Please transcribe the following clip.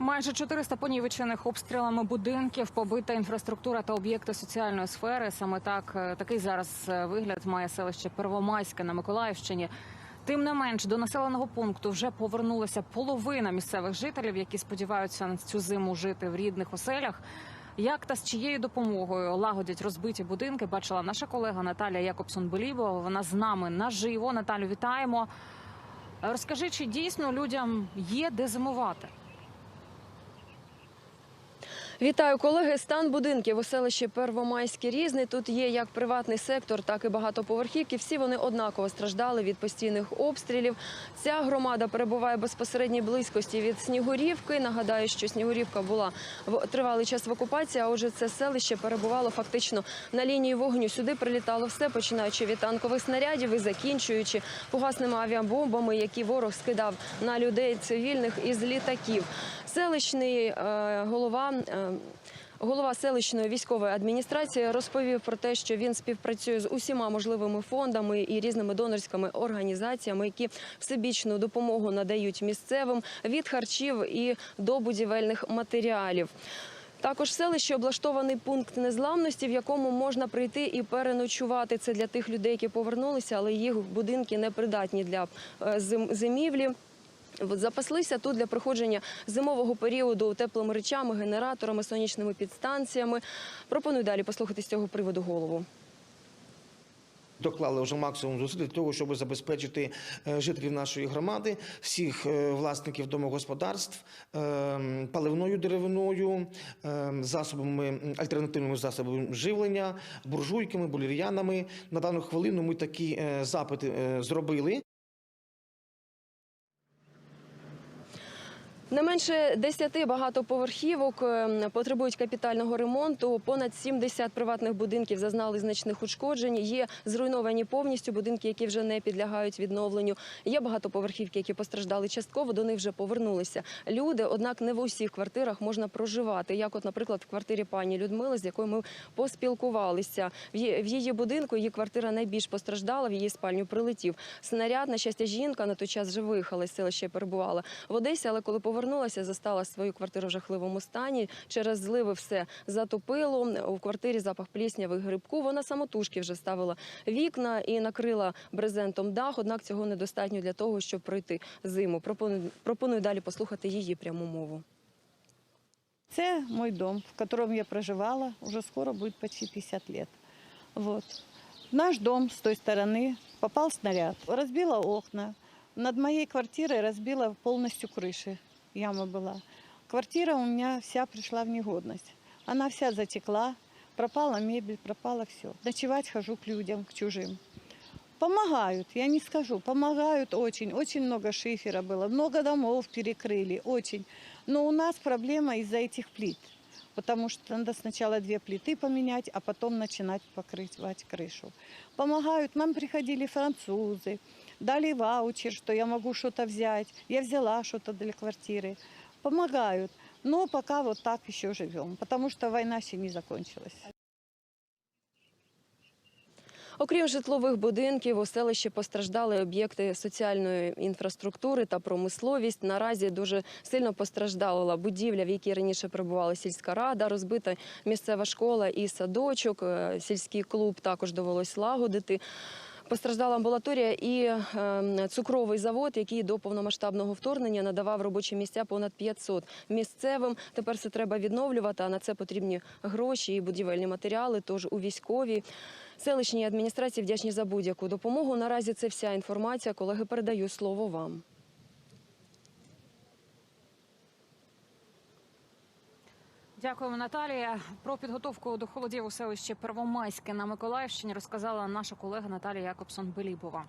Майже 400 понівечених обстрілами будинків, побита інфраструктура та об'єкти соціальної сфери. Саме так е, такий зараз е, вигляд має селище Первомайське на Миколаївщині. Тим не менш, до населеного пункту вже повернулася половина місцевих жителів, які сподіваються на цю зиму жити в рідних оселях. Як та з чиєю допомогою лагодять розбиті будинки, бачила наша колега Наталія Якобсон Белібова. Вона з нами наживо. Наталю, вітаємо. Розкажи, чи дійсно людям є де зимувати? Вітаю, колеги. Стан будинків у селищі Первомайське різний. Тут є як приватний сектор, так і багатоповерхівки. Всі вони однаково страждали від постійних обстрілів. Ця громада перебуває безпосередній близькості від Снігурівки. Нагадаю, що Снігурівка була в тривалий час в окупації. А отже, це селище перебувало фактично на лінії вогню. Сюди прилітало все, починаючи від танкових снарядів і закінчуючи фугасними авіабомбами, які ворог скидав на людей цивільних із літаків. Селищний е, голова. е, Голова селищної військової адміністрації розповів про те, що він співпрацює з усіма можливими фондами і різними донорськими організаціями, які всебічну допомогу надають місцевим від харчів і до будівельних матеріалів. Також в селищі облаштований пункт незламності, в якому можна прийти і переночувати. Це для тих людей, які повернулися, але їх будинки не придатні для е, зимівлі. Запаслися тут для проходження зимового періоду теплими речами, генераторами, сонячними підстанціями. Пропоную далі послухати з цього приводу голову. Доклали вже максимум зусиль для того, щоб забезпечити е, жителів нашої громади, всіх е, власників домогосподарств е, паливною деревиною, засобами альтернативними засобами живлення, буржуйками, булір'янами. На дану хвилину ми такі запити зробили. Не менше 10 багатоповерхівок е, потребують капітального ремонту. Понад 70 приватних будинків зазнали значних ушкоджень. Є зруйновані повністю будинки, які вже не підлягають відновленню. Є багатоповерхівки, які постраждали частково. До них вже повернулися люди. Однак не в усіх квартирах можна проживати. Як, от, наприклад, в квартирі пані Людмили, з якою ми поспілкувалися. В її- будинку її квартира найбільш постраждала. В її спальню прилетів снаряд. На щастя, жінка на той час вже виїхала з селища перебувала в Одесі, але коли повернулася, застала свою квартиру в жахливому стані. Через зливи все затопило. У квартирі запах плісняви і грибку. Вона самотужки вже ставила вікна і накрила брезентом дах. Однак цього недостатньо для того, щоб пройти зиму. Пропоную, пропоную далі послухати її пряму мову. Це мой дом, в котором я проживала, уже скоро будет почти 50 лет. Вот. Наш дом с той стороны попал снаряд, разбила окна. Над моей квартирой разбила полностью крыши, яма была. Квартира у меня вся пришла в негодность. Она вся затекла, пропала мебель, пропало все. Ночевать хожу к людям, к чужим. Помогают, я не скажу, помогают очень. Очень много шифера было, много домов перекрыли, очень. Но у нас проблема из-за этих плит. Потому что надо сначала две плиты поменять, а потом начинать покрывать крышу. Помогают. Нам приходили французы, дали ваучер, что я могу что-то взять. Я взяла что-то для квартиры. Помогают. Но пока вот так еще живем, потому что война еще не закончилась. Окрім житлових будинків, у селищі постраждали об'єкти соціальної інфраструктури та промисловість. Наразі дуже сильно постраждала будівля, в якій раніше перебувала сільська рада, розбита місцева школа і садочок. Е, Сільський клуб також довелось лагодити. Постраждала амбулаторія і е, цукровий завод, який до повномасштабного вторгнення надавав робочі місця понад 500 місцевим. Тепер це треба відновлювати, а на це потрібні гроші і будівельні матеріали. Тож у військовій селищній адміністрації вдячні за будь-яку допомогу. Наразі це вся інформація. Колеги, передаю слово вам. Дякуємо, Наталія. Про підготовку до холодів у селищі Первомайське на Миколаївщині розказала наша колега Наталія Якобсон Белібова.